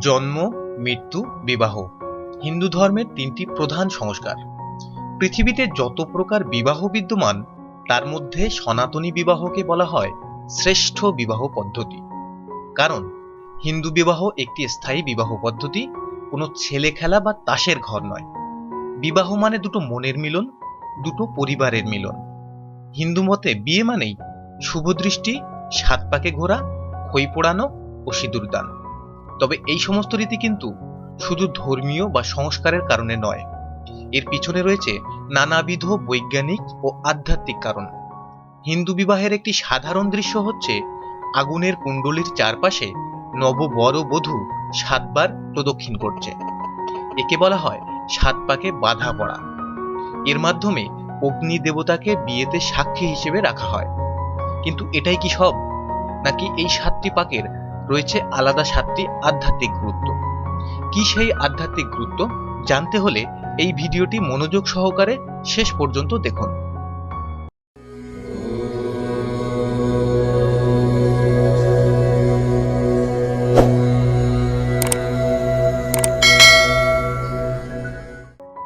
জন্ম, মৃত্যু, বিবাহ হিন্দু ধর্মের তিনটি প্রধান সংস্কার। পৃথিবীতে যত প্রকার বিবাহ বিদ্যমান, তার মধ্যে সনাতনী বিবাহকে বলা হয় শ্রেষ্ঠ বিবাহ পদ্ধতি। কারণ, হিন্দু বিবাহ একটি স্থায়ী বিবাহ পদ্ধতি, কোনো ছেলে খেলা বা তাসের ঘর নয়। বিবাহ মানে দুটো মনের মিলন, দুটো পরিবারের মিলন। হিন্দু মতে বিয়ে মানেই শুভদৃষ্টি সাত পাকে ঘোরা, খই পোড়ানো ও সিঁদুর দান। তবে এই সমস্ত রীতি কিন্তু শুধু ধর্মীয় বা সংস্কারের কারণে নয়। এর পিছনে রয়েছে নানাবিধ বৈজ্ঞানিক ও আধ্যাত্মিক কারণ। হিন্দু বিবাহের একটি সাধারণ দৃশ্য হচ্ছে আগুনের কুণ্ডলীর চারপাশে নববর বধূ সাতবার প্রদক্ষিণ করছে। একে বলা হয় সাত পাকে বাধা পড়া। এর মাধ্যমে অগ্নি দেবতাকে বিয়েতে সাক্ষী হিসেবে রাখা হয়। কিন্তু এটাই কি সব? নাকি এই সাতটি পাকের রয়েছে আলাদা সাতটি আধ্যাত্মিক গুরুত্ব। কি সেই আধ্যাত্মিক গুরুত্ব? জানতে হলে এই ভিডিওটি মনোযোগ সহকারে শেষ পর্যন্ত দেখুন।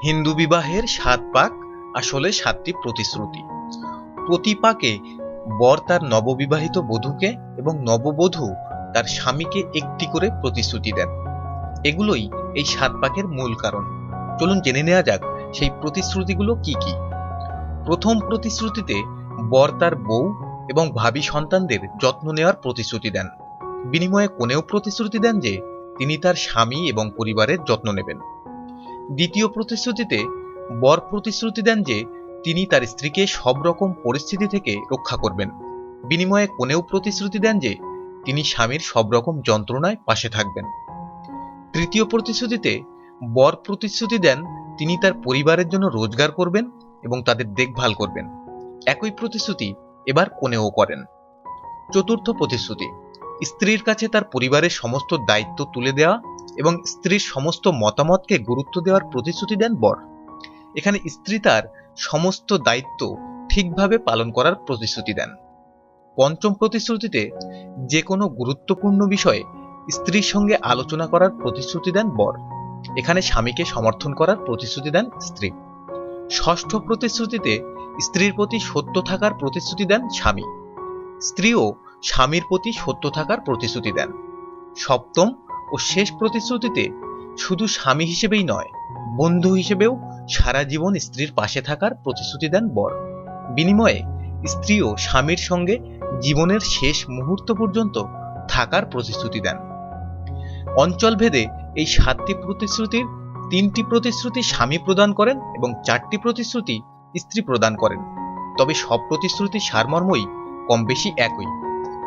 হিন্দু বিবাহের সাত পাক আসলে সাতটি প্রতিশ্রুতি। প্রতি পাকে বর তার নববিবাহিত বধূকে এবং নববধূ তার স্বামীকে একটি করে প্রতিশ্রুতি দেন। এগুলোই এই সাত পাকের মূল কারণ। চলুন জেনে নেওয়া যাক সেই প্রতিশ্রুতিগুলো কি কি। প্রথম প্রতিশ্রুতিতে বর তার বউ এবং ভাবি সন্তানদের যত্ন নেওয়ার প্রতিশ্রুতি দেন। বিনিময়ে কোনেও প্রতিশ্রুতি দেন যে তিনি তার স্বামী এবং পরিবারের যত্ন নেবেন। দ্বিতীয় প্রতিশ্রুতিতে বর প্রতিশ্রুতি দেন যে তিনি তার স্ত্রীকে সব রকম পরিস্থিতি থেকে রক্ষা করবেন। বিনিময়ে কোনেও প্রতিশ্রুতি দেন যে তিনি স্বামীর সব রকম যন্ত্রণায় পাশে থাকবেন। তৃতীয় প্রতিশ্রুতিতে বর প্রতিশ্রুতি দেন, তিনি তার পরিবারের জন্য রোজগার করবেন এবং তাদের দেখভাল করবেন। একই প্রতিশ্রুতি এবার কোনেও করেন। চতুর্থ প্রতিশ্রুতি, স্ত্রীর কাছে তার পরিবারের সমস্ত দায়িত্ব তুলে দেওয়া এবং স্ত্রীর সমস্ত মতামতকে গুরুত্ব দেওয়ার প্রতিশ্রুতি দেন বর। এখানে স্ত্রী তার সমস্ত দায়িত্ব ঠিকভাবে পালন করার প্রতিশ্রুতি দেন। পঞ্চম প্রতিশ্রুতিতে যে কোনো গুরুত্বপূর্ণ বিষয়ে স্ত্রীর সঙ্গে আলোচনা করার প্রতিশ্রুতি দেন বর। এখানে স্বামীকে সমর্থন করার প্রতিশ্রুতি দেন স্ত্রী। ষষ্ঠ প্রতিশ্রুতিতে স্ত্রীর প্রতি সত্য থাকার প্রতিশ্রুতি দেন স্বামী। স্ত্রীও স্বামীর প্রতি সত্য থাকার প্রতিশ্রুতি দেন। সপ্তম ও শেষ প্রতিশ্রুতিতে শুধু স্বামী হিসেবেই নয়, বন্ধু হিসেবেও সারা জীবন স্ত্রীর পাশে থাকার প্রতিশ্রুতি দেন বর। বিনিময়ে স্ত্রীও স্বামীর সঙ্গে জীবনের শেষ মুহূর্ত পর্যন্ত থাকার প্রতিশ্রুতি দেন। অঞ্চলভেদে এই সাতটি প্রতিশ্রুতির তিনটি প্রতিশ্রুতি স্বামী প্রদান করেন এবং চারটি প্রতিশ্রুতি স্ত্রী প্রদান করেন। তবে সব প্রতিশ্রুতির সারমর্মই কম বেশি একই।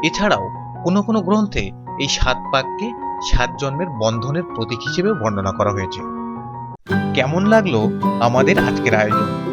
এছাড়াও কোনো কোনো গ্রন্থে এই সাত পাককে সাত জন্মের বন্ধনের প্রতীক হিসেবে বর্ণনা করা হয়েছে। কেমন লাগল আমাদের আজকের আয়োজন?